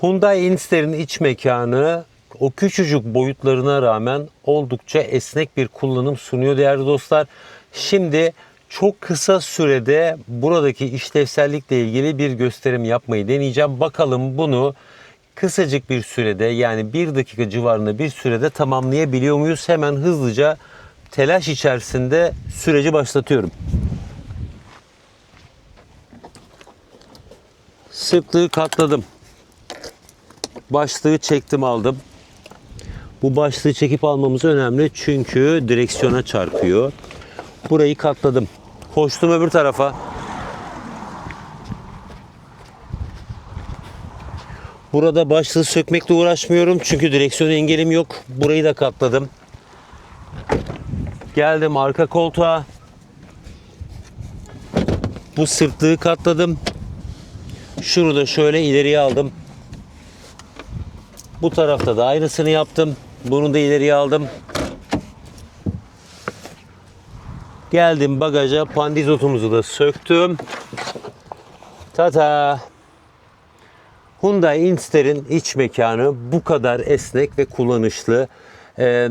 Hyundai Inster'in iç mekanı o küçücük boyutlarına rağmen oldukça esnek bir kullanım sunuyor değerli dostlar. Şimdi çok kısa sürede buradaki işlevsellikle ilgili bir gösterim yapmayı deneyeceğim. Bakalım bunu kısacık bir sürede yani bir dakika civarında bir sürede tamamlayabiliyor muyuz? Hemen hızlıca telaş içerisinde süreci başlatıyorum. Sırtlığı katladım. Başlığı çektim aldım. Bu başlığı çekip almamız önemli çünkü direksiyona çarpıyor. Burayı katladım. Koştum öbür tarafa. Burada başlığı sökmekle uğraşmıyorum çünkü direksiyon engelim yok. Burayı da katladım. Geldim arka koltuğa. Bu sırtlığı katladım. Şunu da şöyle ileriye aldım. Bu tarafta da aynısını yaptım. Bunu da ileriye aldım. Geldim bagaja pandizotumuzu da söktüm. Tata. Hyundai Inster'in iç mekanı bu kadar esnek ve kullanışlı. Ee,